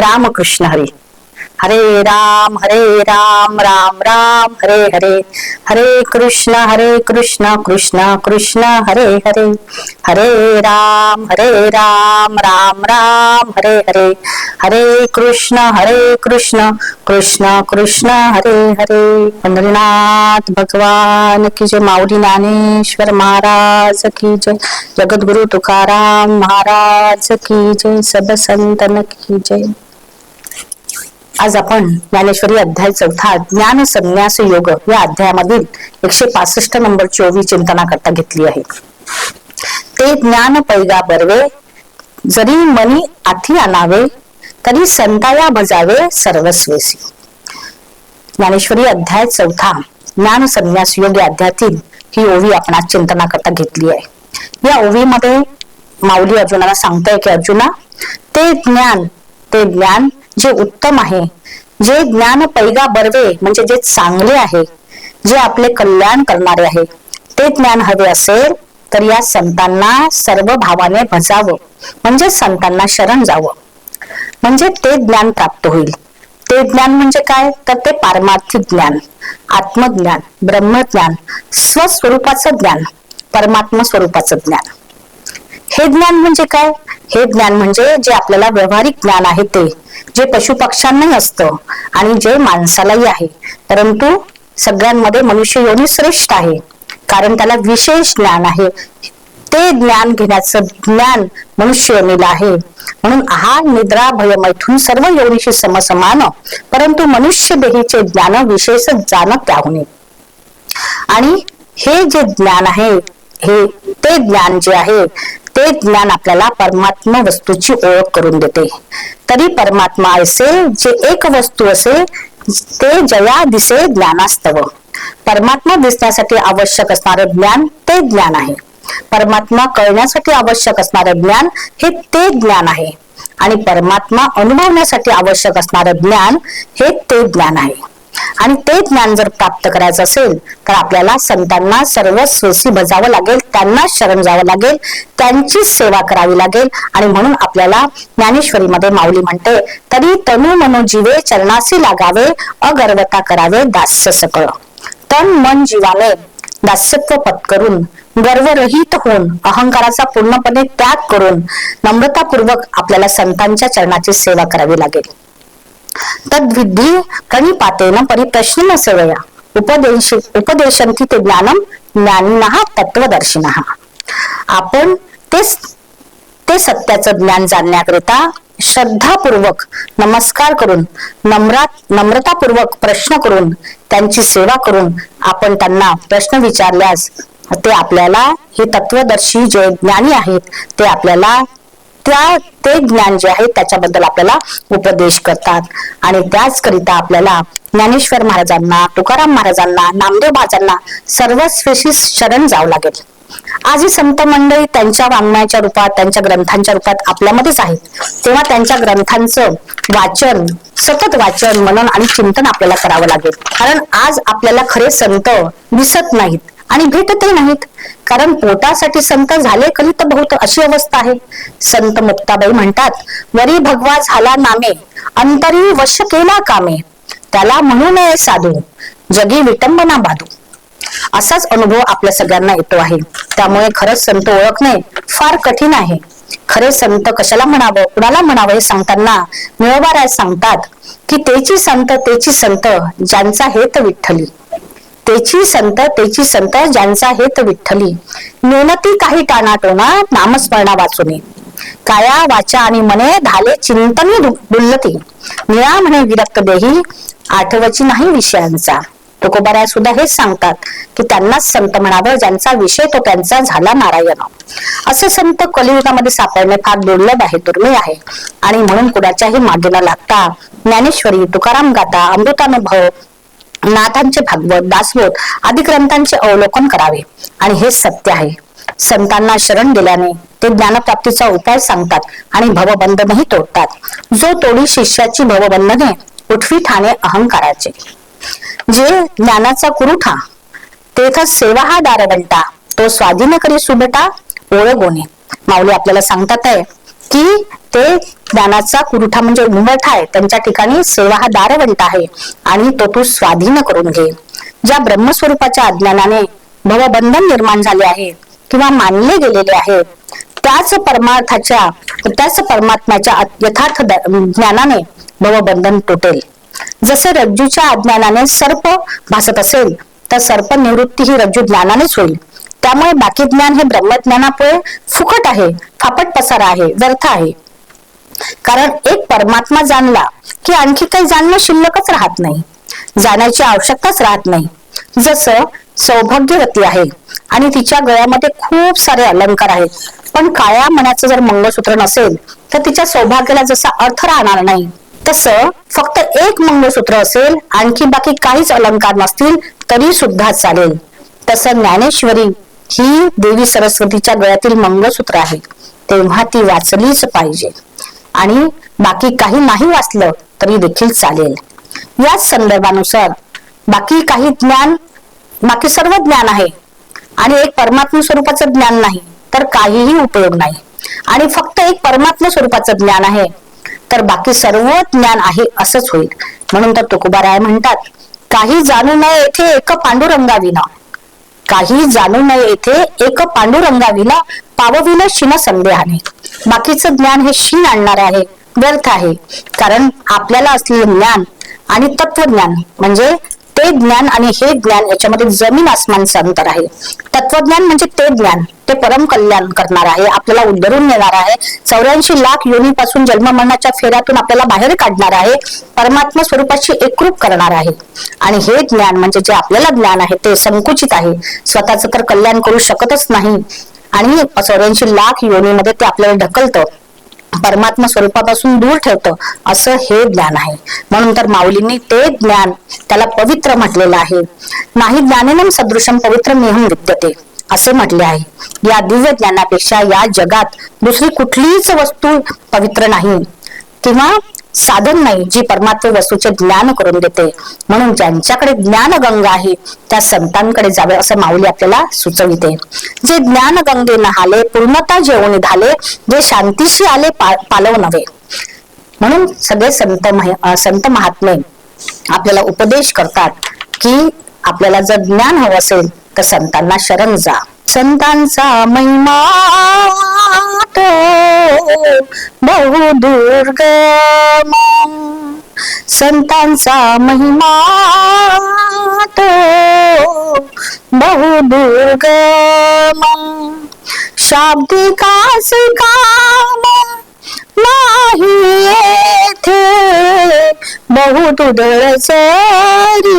रामकृष्ण हरी। हरे राम हरे राम राम राम हरे हरे। हरे कृष्ण हरे कृष्ण कृष्ण कृष्ण हरे हरे। हरे राम हरे राम राम राम हरे हरे। हरे कृष्ण हरे कृष्ण कृष्ण कृष्ण हरे हरे। पंढरीनाथ भगवान की जय। माऊली ज्ञानेश्वर महाराज की जय। जगद्गुरु तुकाराम महाराज की जय। सब संतन की जय। आज आपण ज्ञानेश्वरी अध्याय चौथा ज्ञान संन्यास योग या अध्यायामधील एकशे पासष्ट नंबरची ओवी चिंतना करता घेतली आहे. ते ज्ञान पैगा बरवे जरी मनी आथी आणावे तरी संताया भजावे सर्वस्वेसी. ज्ञानेश्वरी अध्याय चौथा ज्ञान संन्यास योग या अध्यायातील ही ओवी आपण आज चिंतना करता घेतली आहे. या ओवीमध्ये माऊली अर्जुनाला सांगताय की अर्जुना ते ज्ञान ते ज्ञान जे उत्तम आहे जे ज्ञान पैगा बर्वे म्हणजे जे चांगले आहे जे आपले कल्याण करणारे आहे ते ज्ञान हवे असेल तर या संतांना सर्व भावाने भजावं म्हणजे संतांना शरण जावं. म्हणजे ते ज्ञान प्राप्त होईल. ते ज्ञान म्हणजे काय? तर ते पारमार्थिक ज्ञान आत्मज्ञान ब्रह्मज्ञान स्वस्वरूपाचं ज्ञान परमात्मा स्वरूपाचं ज्ञान. हे ज्ञान म्हणजे काय? हे ज्ञान म्हणजे जे आपल्याला व्यवहारिक ज्ञान आहे ते जे पशु पक्ष्यांनाही असतं आणि जे माणसालाही आहे. परंतु सगळ्यांमध्ये मनुष्य योनी श्रेष्ठ आहे कारण त्याला विशेष ज्ञान आहे. ते ज्ञान घेण्याचं ज्ञान मनुष्य योनीला आहे. म्हणून हा निद्रा भय मैथून सर्व योनीशी समसमान परंतु मनुष्य देहीचे ज्ञान विशेष जाण त्याहून आणि हे जे ज्ञान आहे हे ते ज्ञान जे आहे ते ज्ञान आपल्याला परमात्मा वस्तूची ओळख करून देते. तरी परमात्मा असे जे एक वस्तू असे ते जया दिसे ज्ञानास्तव. परमात्मा दिसण्यासाठी आवश्यक असणारे ज्ञान ते ज्ञान आहे. परमात्मा कळण्यासाठी आवश्यक असणारे ज्ञान हे ते ज्ञान आहे. आणि परमात्मा अनुभवण्यासाठी आवश्यक असणारे ज्ञान हे ते ज्ञान आहे. आणि ते ज्ञान जर प्राप्त करायचं असेल तर आपल्याला संतांना सर्व सोसी बजावं लागेल त्यांना शरण जावं लागेल त्यांची सेवा करावी लागेल. आणि म्हणून आपल्याला ज्ञानेश्वरीमध्ये माऊली म्हणते तरी तनु मनोजीवे चरणासी लागावे अगर्वता करावे दास्य सकळ. तन मन जीवाने दास्यत्व पत्करून गर्वरहित होऊन अहंकाराचा पूर्णपणे त्याग करून नम्रतापूर्वक आपल्याला संतांच्या चरणाची सेवा करावी लागेल. तद्विधी प्रणिपातेन परिप्रश्न सेवया उपदेश उपदेशंती ते ज्ञानम ज्ञानिनः तत्वदर्शिनः आपण तेच ते सत्याचं ज्ञान जाणण्याकरिता श्रद्धापूर्वक नमस्कार करून नम्रात नम्रतापूर्वक प्रश्न करून त्यांची सेवा करून आपण त्यांना प्रश्न विचारल्यास ते आपल्याला हे तत्वदर्शी जे ज्ञानी आहेत ते आपल्याला त्या ते ज्ञान जे आहे त्याच्याबद्दल आपल्याला उपदेश करतात. आणि त्याचकरिता आपल्याला ज्ञानेश्वर महाराजांना तुकाराम महाराजांना नामदेव महाराजांना सर्वस्वेशी शरण जावं लागेल. आजही संत मंडळी त्यांच्या वाङ्मयाच्या रूपात त्यांच्या ग्रंथांच्या रूपात आपल्यामध्येच आहेत. तेव्हा त्यांच्या ग्रंथांचं वाचन सतत वाचन मनन आणि चिंतन आपल्याला करावं लागेल. कारण आज आपल्याला खरे संत दिसत नाहीत. आणि भेटतही नाहीत. कारण पोटासाठी संत झाले कधी तर बहुत अशी अवस्था आहे. संत मुक्ताबाई म्हणतात वरी भगवा झाला नामे अंतरी वश केला कामे. त्याला म्हणू नये साधू जगी विटंबना बाधू. असाच अनुभव आपल्या सगळ्यांना येतो आहे. त्यामुळे खरंच संत ओळखणे फार कठीण आहे. खरे संत कशाला म्हणावं कुणाला म्हणावं हे सांगताना मिळवाराय सांगतात की तेची संत तेची संत ज्यांचा हेत विठ्ठली. तेची संत तेची संत ज्यांचा हेत विठ्ठली. मेहनती काही टाणाटोणा नामस्मरणा वाचून. काया वाचा आणि मने धाले चिंतनी डुल्लती निळा म्हणे विरक्त देही आठवची नाही विषयांचा. तुकोबाऱ्या सुद्धा हेच सांगतात की त्यांनाच संत म्हणावं ज्यांचा विषय तो त्यांचा झाला नारायण. असे संत कलियुगामध्ये सापडणे फार दुर्लभ आहे दुर्मिळ आहे. आणि म्हणून कुणाच्याही मागे न लागता ज्ञानेश्वरी तुकाराम गाता अमृतानुभव नाथांचे भागवत दासबोध आदी ग्रंथांचे अवलोकन करावे. आणि हे सत्य आहे. संतांना शरण दिल्याने ते ज्ञानप्राप्तीचा उपाय सांगतात आणि भवबंधनही तोडतात. जो तोडी शिष्याची भवबंधने उठवी ठाणे अहंकाराचे. जे ज्ञानाचा कुरुठा तेथ सेवा हा दारवंटा तो स्वाधीन करी सुबटा ओळगोने माऊली आपल्याला सांगतात आहे की ते ज्ञानाचा कुरुठा म्हणजे उंबरठा आहे. त्यांच्या ठिकाणी सेवा हा दारवंट आहे आणि तो तू स्वाधीन करून घे. ज्या ब्रह्मस्वरूपाच्या अज्ञानाने भवबंधन निर्माण झाले आहे किंवा मानले गेलेले आहे त्याच परमार्थाच्या त्याच परमात्म्याच्या यथार्थ ज्ञानाने भवबंधन तुटेल. जसे रज्जूच्या अज्ञानाने सर्प भासत असेल तर सर्प निवृत्ती ही रज्जू ज्ञानानेच होईल. त्यामुळे बाकी ज्ञान हे ब्रह्मज्ञानापुढे फुकट आहे फापट पसारा आहे व्यर्थ आहे. कारण एक परमात्मा जाणला की आणखी काही जाणणं शिल्लकच राहत नाही. जाण्याची आवश्यकताच राहत नाही. जसं सौभाग्यवती आहे आणि तिच्या गळ्यामध्ये खूप सारे अलंकार आहेत. पण काळ्या मनाचं जर मंगळसूत्र नसेल तर तिच्या सौभाग्याला जसा अर्थ राहणार नाही. तसं फक्त एक मंगळसूत्र असेल आणखी बाकी काहीच अलंकार नसतील तरी सुद्धा चालेल. तसं ज्ञानेश्वरी ही देवी सरस्वतीच्या गळ्यातील मंगळसूत्र आहे. तेव्हा ती वाचलीच पाहिजे. आणि बाकी काही नाही वाचलं तरी देखील चालेल. याच संदर्भानुसार बाकी काही ज्ञान बाकी सर्व ज्ञान आहे. आणि एक परमात्मा स्वरूपाचं ज्ञान नाही तर काहीही उपयोग नाही. आणि फक्त एक परमात्मा स्वरूपाचं ज्ञान आहे तर बाकी सर्व ज्ञान आहे असंच होईल. म्हणून तर तुकोबाराय म्हणतात काही जाणू नये येथे एक पांडुरंगाविना. काही जाणू नये येथे एक पांडुरंगाविना पावविलं शिन संदेहाने बाकीचं ज्ञान हे शीन आणणार आहे व्यर्थ आहे. कारण आपल्याला असलेलं ज्ञान आणि तत्वज्ञान म्हणजे ते ज्ञान आणि हे ज्ञान याच्यामध्ये जमीन आसमानचं अंतर आहे. तत्वज्ञान म्हणजे ते ज्ञान. ते परम कल्याण करणार आहे आपल्याला उद्धरून नेणार आहे. चौऱ्याऐंशी लाख योनीपासून जन्ममरणाच्या फेऱ्यातून आपल्याला बाहेर काढणार आहे. परमात्मा स्वरूपाशी एकरूप करणार आहे. आणि हे ज्ञान म्हणजे जे आपल्याला ज्ञान आहे ते संकुचित आहे. स्वतःच तर कल्याण करू शकतच नाही. आणि चौऱ्याऐंशी लाख योनीमध्ये ते आपल्याला ढकलतं. परमात्मा स्वरूपापासून दूर ठेवतं. असं हे ज्ञान आहे. म्हणून तर माऊलींनी ते ज्ञान त्याला पवित्र म्हटलेलं आहे. नाही ज्ञानेनम सदृशम पवित्र नेहमी विद्यते. असे म्हटले आहे. या दिव्य ज्ञानापेक्षा या जगात दुसरी कुठलीच वस्तू पवित्र नाही. किंवा साधन नाही जी परमात्म वस्तूचे ज्ञान करून देते. म्हणून ज्यांच्याकडे ज्ञान गंगा आहे त्या संतांकडे जावे असं माऊली आपल्याला सुचविते. जे ज्ञान गंगे नहाले पूर्णता जेवून झाले जे शांतीशी आले पा- पालव नव्हे. म्हणून सगळे संत संत महात्मे आपल्याला उपदेश करतात की आपल्याला जर ज्ञान हवं असेल तर संतांना शरण जा. संतांचा महिमा तो बहु दुर्गम संतांचा महिमा तो बहु दुर्गम शाब्दिकास काम नाही येथे. बहुत उदळ चरी.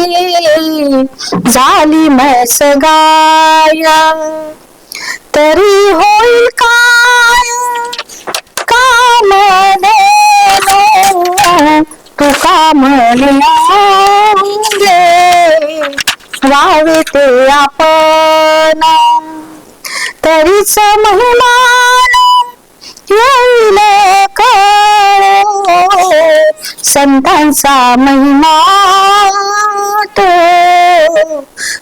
झाली म्हस गाया. तरी होईल काय? काम तू काम वावे ते आपण. तरीच महिमान संतांचा महिमा तो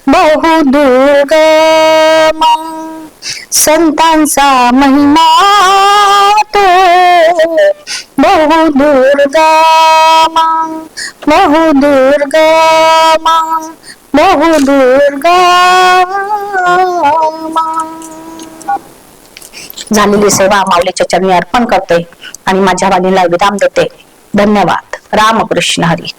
बहु दुर्गम संतांचा महिमा तो बहु दुर्गम बहु दुर्गम बहु दुर्गम झालेली सेवा माऊलीच्या चरणी अर्पण करते आणि माझ्या वाणीला विराम देते. धन्यवाद. रामकृष्ण हरी।